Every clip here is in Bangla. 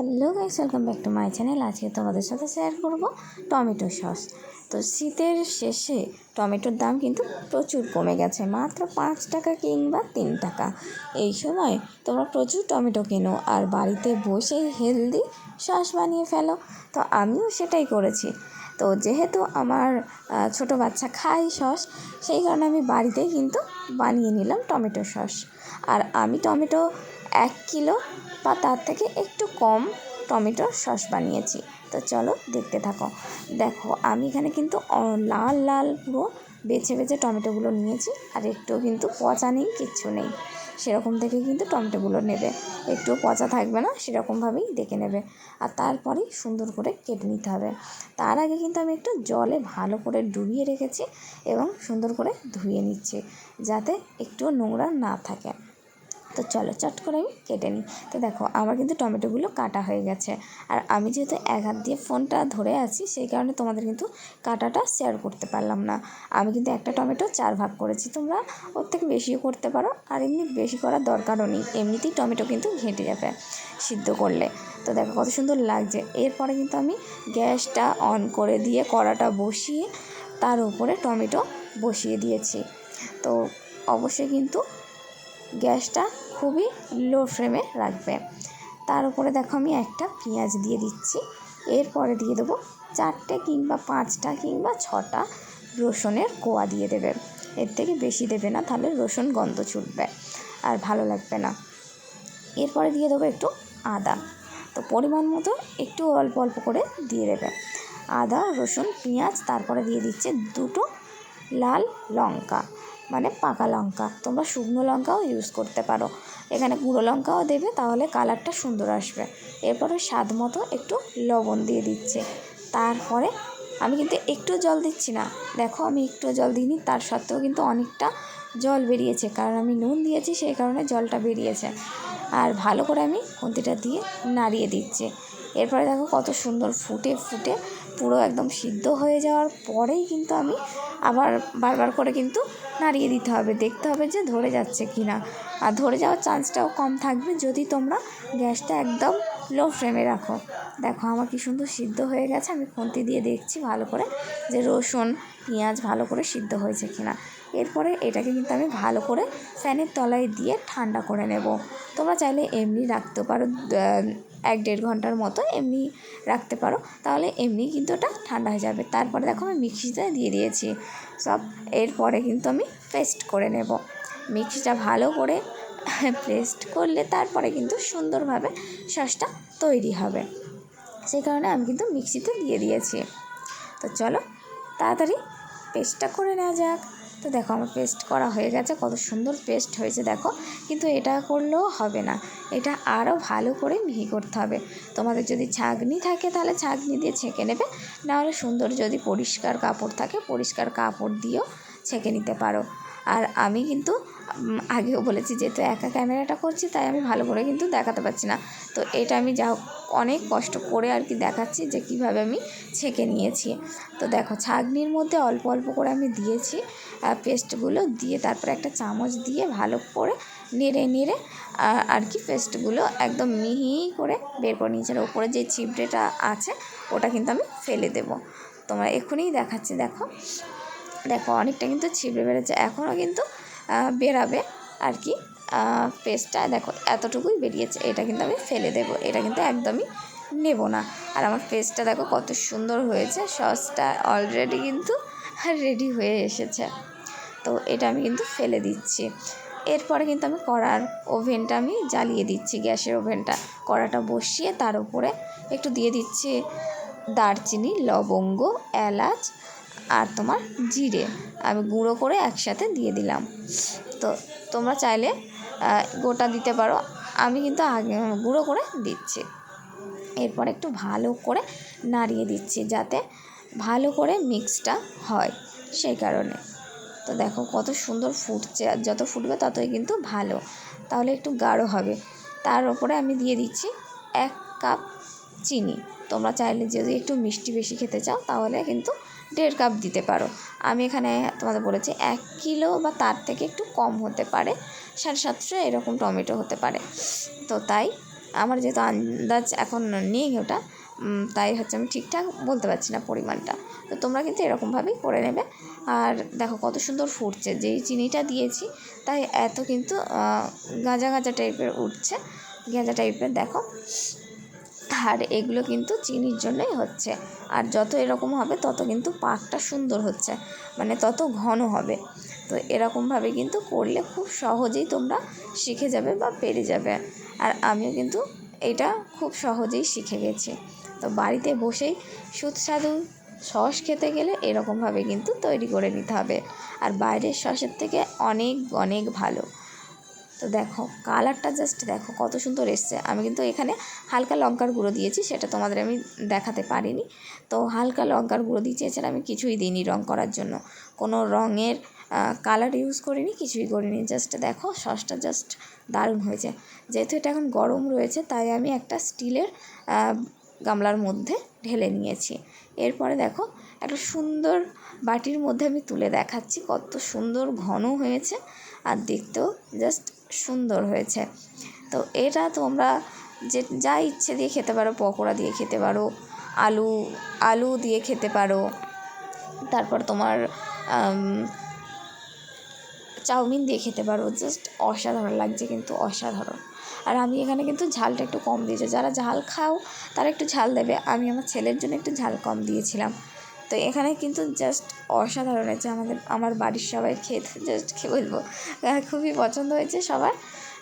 Hello guys, welcome back to my channel. আজকে তোমাদের সাথে শেয়ার করব টমেটো সস। তো শীতের শেষে টমেটোর দাম কিন্তু প্রচুর কমে গেছে, মাত্র পাঁচ টাকা কিংবা তিন টাকা। এই সময় তোমরা প্রচুর টমেটো কেনো আর বাড়িতে বসে হেলদি সস বানিয়ে ফেলো। তো আমিও সেটাই করেছি। তো যেহেতু আমার ছোটো বাচ্চা খায় সস, সেই কারণে আমি বাড়িতেই কিন্তু বানিয়ে নিলাম টমেটো সস। আর আমি টমেটো এক কিলো বা তার থেকে একটু কম টমেটোর সস বানিয়েছি। তো চলো দেখতে থাকো। দেখো, আমি এখানে কিন্তু লাল লাল পুরো বেছে বেছে টমেটোগুলো নিয়েছি। আর একটুও কিন্তু পচা নেই, কিচ্ছু নেই। সেরকম থেকে কিন্তু টমেটোগুলো নেবে। একটু পচা থাকবে না, সেরকমভাবেই দেখে নেবে। আর তারপরেই সুন্দর করে কেটে নিতে হবে। তার আগে কিন্তু আমি একটু জলে ভালো করে ডুবিয়ে রেখেছি এবং সুন্দর করে ধুয়ে নিচ্ছি, যাতে একটু নোংরা না থাকে। তো চলো চট করে আমি কেটে নিই। তো দেখো, আমার কিন্তু টমেটোগুলো কাটা হয়ে গেছে। আর আমি যেহেতু এক হাত দিয়ে ফোনটা ধরে আছি, সেই কারণে তোমাদের কিন্তু কাটাটা শেয়ার করতে পারলাম না। আমি কিন্তু একটা টমেটো চার ভাগ করেছি, তোমরা ওর থেকে বেশিও করতে পারো। আর এমনি বেশি করার দরকারও নেই, এমনিতেই টমেটো কিন্তু ঘেঁটে যাবে সিদ্ধ করলে। তো দেখো, কত সুন্দর লাগছে। এরপরে কিন্তু আমি গ্যাসটা অন করে দিয়ে কড়াটা বসিয়ে তার উপরে টমেটো বসিয়ে দিয়েছি। তো অবশ্যই কিন্তু গ্যাসটা খুবই লো ফ্লেমে রাখবে। তার উপরে দেখো আমি একটা পেঁয়াজ দিয়ে দিচ্ছি। এরপরে দিয়ে দেবো চারটে কিংবা পাঁচটা কিংবা ছটা রসুনের কোয়া দিয়ে দেবে। এর থেকে বেশি দেবে না, তাহলে রসুন গন্ধ ছুটবে আর ভালো লাগবে না। এরপরে দিয়ে দেবো একটু আদা। তো পরিমাণ মতো একটু অল্প অল্প করে দিয়ে দেবে। আদা, রসুন, পেঁয়াজ, তারপরে দিয়ে দিচ্ছে দুটো লাল লঙ্কা। মানে পাকা লঙ্কা। তোমরা শুকনো লঙ্কাও ইউজ করতে পারো। এখানে গুঁড়ো লঙ্কাও দেবে, তাহলে কালারটা সুন্দর আসবে। এরপরে স্বাদ মতো একটু লবণ দিয়ে দিচ্ছে। তারপরে আমি কিন্তু একটু জল দিচ্ছি না। দেখো আমি একটু জল দিইনি, তার সত্ত্বেও কিন্তু অনেকটা জল বেরিয়েছে। কারণ আমি নুন দিয়েছি, সেই কারণে জলটা বেরিয়েছে। আর ভালো করে আমি খুন্তিটা দিয়ে নাড়িয়ে দিচ্ছি। এরপরে দেখো কত সুন্দর ফুটে ফুটে পুরো একদম সিদ্ধ হয়ে যাওয়ার পরেই কিন্তু আমি আবার বারবার করে কিন্তু নাড়িয়ে দিতে হবে। দেখতে হবে যে ধরে যাচ্ছে কি না আর ধরে যাওয়ার চান্সটাও কম থাকবে যদি তোমরা গ্যাসটা একদম লো ফ্লেমে রাখো। দেখো আমার কি সুন্দর সিদ্ধ হয়ে গেছে। আমি খুন্তি দিয়ে দেখছি ভালো করে যে রসুন, পেঁয়াজ ভালো করে সিদ্ধ হয়েছে কিনা। এরপরে এটাকে কিন্তু আমি ভালো করে ফ্যানের তলায় দিয়ে ঠান্ডা করে নেব। তোমরা চাইলে এমনি রাখতে পারো এক দেড় ঘণ্টার মতো এমনি রাখতে পারো। তাহলে এমনি কিন্তু ওটা ঠান্ডা হয়ে যাবে। তারপরে দেখো আমি মিক্সিতে দিয়ে দিয়েছি। সব এরপরে কিন্তু আমি পেস্ট করে নেব। মিক্সিটা ভালো করে পেস্ট করলে তারপরে কিন্তু সুন্দরভাবে সসটা তৈরি হবে। সেই কারণে আমি কিন্তু মিক্সিতে দিয়ে দিয়েছি। তো চলো তাড়াতাড়ি পেস্টটা করে নেওয়া যাক। তো দেখো আমার পেস্ট করা হয়ে গেছে, কত সুন্দর পেস্ট হয়েছে দেখো। কিন্তু এটা করলেও হবে না, এটা আরও ভালো করে মিহি করতে হবে। তোমাদের যদি ছাঁকনি থাকে তাহলে ছাঁকনি দিয়ে ছেঁকে নেবে, নাহলে সুন্দর যদি পরিষ্কার কাপড় থাকে, পরিষ্কার কাপড় দিয়েও ছেঁকে নিতে পারো। আর আমি কিন্তু আগেও বলেছি যেহেতু একা ক্যামেরাটা করছি, তাই আমি ভালো করে কিন্তু দেখাতে পারছি না। তো এটা আমি যা অনেক কষ্ট করে আর কি দেখাচ্ছি যে কীভাবে আমি ছেঁকে নিয়েছি। তো দেখো, ছাগনির মধ্যে অল্প অল্প করে আমি দিয়েছি পেস্টগুলো দিয়ে তারপরে একটা চামচ দিয়ে ভালো করে নেড়ে নেড়ে আর কি পেস্টগুলো একদম মিহি করে বের করে নিয়েছি। আর ওপরে যে চিপড়েটা আছে, ওটা কিন্তু আমি ফেলে দেবো। তোমরা এক্ষুনিই দেখাচ্ছি, দেখো। দেখো, অনেকটা কিন্তু ছিবড়ে বেড়েছে এখনও কিন্তু বেরাবে আর কি। পেস্টটা দেখো, এতটুকুই বেরিয়েছে। এটা কিন্তু আমি ফেলে দেবো। এটা কিন্তু একদমই নেব না। আর আমার পেস্টটা দেখো, কত সুন্দর হয়েছে। সসটা অলরেডি কিন্তু রেডি হয়ে এসেছে। তো এটা আমি কিন্তু ফেলে দিচ্ছি। এরপরে কিন্তু আমি কড়ার ওভেনটা আমি জ্বালিয়ে দিচ্ছি, গ্যাসের ওভেনটা। কড়াটা বসিয়ে তার উপরে একটু দিয়ে দিচ্ছি দারচিনি, লবঙ্গ, এলাচ আর তোমার জিরে। আমি গুঁড়ো করে একসাথে দিয়ে দিলাম। তো তোমরা চাইলে গোটা দিতে পারো। আমি কিন্তু আগে গুঁড়ো করে দিচ্ছি। এরপর একটু ভালো করে নাড়িয়ে দিচ্ছি যাতে ভালো করে মিক্সটা হয় সেই কারণে। তো দেখো কত সুন্দর ফুটছে, আর যত ফুটবে ততই কিন্তু ভালো। তাহলে একটু গাঢ় হবে। তার উপরে আমি দিয়ে দিচ্ছি এক কাপ চিনি। তোমরা চাইলে যদি একটু মিষ্টি বেশি খেতে চাও, তাহলে কিন্তু দেড় কাপ দিতে পারো। আমি এখানে তোমাদের বলেছি, এক কিলো বা তার থেকে একটু কম হতে পারে। সাড়ে সাতশো এরকম টমেটো হতে পারে। তো তাই আমার যেহেতু আন্দাজ এখন নেই ওটা তাই হচ্ছে আমি ঠিকঠাক বলতে পারছি না পরিমাণটা। তো তোমরা কিন্তু এরকমভাবেই করে নেবে। আর দেখো কত সুন্দর ফুটছে, যেই চিনিটা দিয়েছি, তাই এত কিন্তু গাঁজা গাঁজা টাইপের উঠছে। গাঁজা টাইপের দেখো। আর এগুলো কিন্তু চিনির জন্যই হচ্ছে। আর যত এরকম হবে, তত কিন্তু পাকটা সুন্দর হচ্ছে। মানে তত ঘন হবে। তো এরকমভাবে কিন্তু করলে খুব সহজেই তোমরা শিখে যাবে বা পেরে যাবে। আর আমিও কিন্তু এটা খুব সহজেই শিখে গেছি। তো বাড়িতে বসেই সুস্বাদু সস খেতে গেলে এরকমভাবে কিন্তু তৈরি করে নিতে হবে। আর বাইরের সসের থেকে অনেক অনেক ভালো। তো দেখো কালারটা জাস্ট দেখো, কত সুন্দর এসছে। আমি কিন্তু এখানে হালকা লঙ্কার গুঁড়ো দিয়েছি, সেটা তোমাদের আমি দেখাতে পারিনি। তো হালকা লঙ্কার গুঁড়ো দিয়েছি, এছাড়া আমি কিছুই দিইনি রং করার জন্য। কোনো রঙের কালার ইউজ করিনি, কিছুই করিনি। জাস্ট দেখো, সসটা জাস্ট দারুণ হয়েছে। যেহেতু এটা এখন গরম রয়েছে, তাই আমি একটা স্টিলের গামলার মধ্যে ঢেলে নিয়েছি। এরপরে দেখো, একটা সুন্দর বাটির মধ্যে আমি তুলে দেখাচ্ছি, কত সুন্দর ঘন হয়েছে। আর দেখতেও জাস্ট সুন্দর হয়েছে। তো এটা তোমরা যে, যা ইচ্ছে দিয়ে খেতে পারো, পকোড়া দিয়ে খেতে পারো, আলু আলু দিয়ে খেতে পারো। তারপর তোমার চাউমিন দিয়ে খেতে পারো। জাস্ট অসাধারণ লাগছে কিন্তু, অসাধারণ। আর আমি এখানে কিন্তু ঝালটা একটু কম দিয়েছি। যারা ঝাল খাও, তারা একটু ঝাল দেবে। আমি আমার ছেলের জন্য একটু ঝাল কম দিয়েছিলাম। তো এখানে কিন্তু জাস্ট অসাধারণ হয়েছে আমাদের, আমার বাড়ির সবাই খেতে জাস্ট কী বলব খুবই পছন্দ হয়েছে সবার।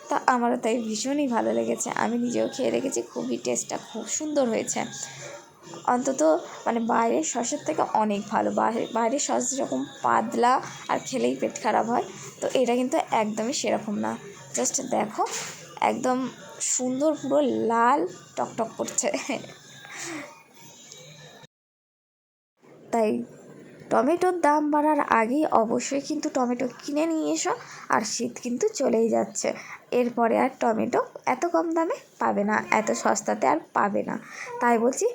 তা আমারও তাই ভীষণই ভালো লেগেছে, আমি নিজেও খেয়ে দেখেছি, খুবই টেস্টটা খুব সুন্দর হয়েছে। অন্তত মানে বাইরের সসের থেকে অনেক ভালো বাইরে- বাইরের সস যেরকম পাতলা আর খেলেই পেট খারাপ হয়, তো এটা কিন্তু একদমই সেরকম না। জাস্ট দেখো, একদম সুন্দর পুরো লাল টকটক করছে। তাই টমেটোর দাম বাড়ার আগেই অবশ্যই কিন্তু টমেটো কিনে নিয়ে এসো, আর শীত কিন্তু চলেই যাচ্ছে। এরপরে আর টমেটো এত কম দামে পাবে না, এত সস্তাতে আর পাবে না। তাই বলছি,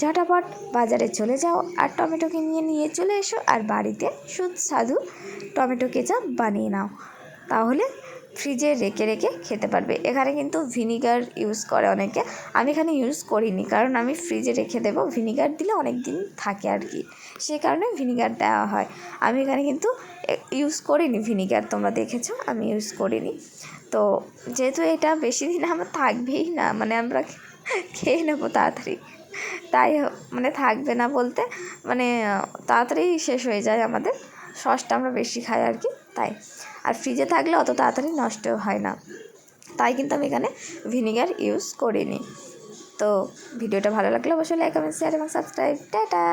ঝটাপট বাজারে চলে যাও আর টমেটো কিনে নিয়ে চলে এসো, আর বাড়িতে সুস্বাদু টমেটো কেচাপ বানিয়ে নাও। তাহলে ফ্রিজে রেখে রেখে খেতে পারবে। এখানে কিন্তু ভিনিগার ইউজ করে অনেকে। আমি এখানে ইউজ করিনি, কারণ আমি ফ্রিজে রেখে দেবো। ভিনিগার দিলে অনেক দিন থাকে আর কি। সেই কারণে ভিনিগার দেওয়া হয়। আমি এখানে কিন্তু ইউজ করিনি ভিনিগার। তোমরা দেখেছ? আমি ইউজ করিনি। তো যেহেতু এটা বেশি দিন আমার থাকবেই না মানে আমরা খেয়ে নেব তাড়াতাড়ি। তাই মানে থাকবে না বলতে মানে তাড়াতাড়ি শেষ হয়ে যায় আমাদের। সসটা আমরা বেশি খাই আর কি, তাই। আর ফ্রিজে থাকলে অত তাড়াতাড়ি নষ্ট হয় না। তাই কিন্তু আমি এখানে ভিনিগার ইউজ করিনি। তো ভিডিওটা ভালো লাগলে অবশ্যই লাইক কমেন্ট শেয়ার এবং সাবস্ক্রাইব টাটা!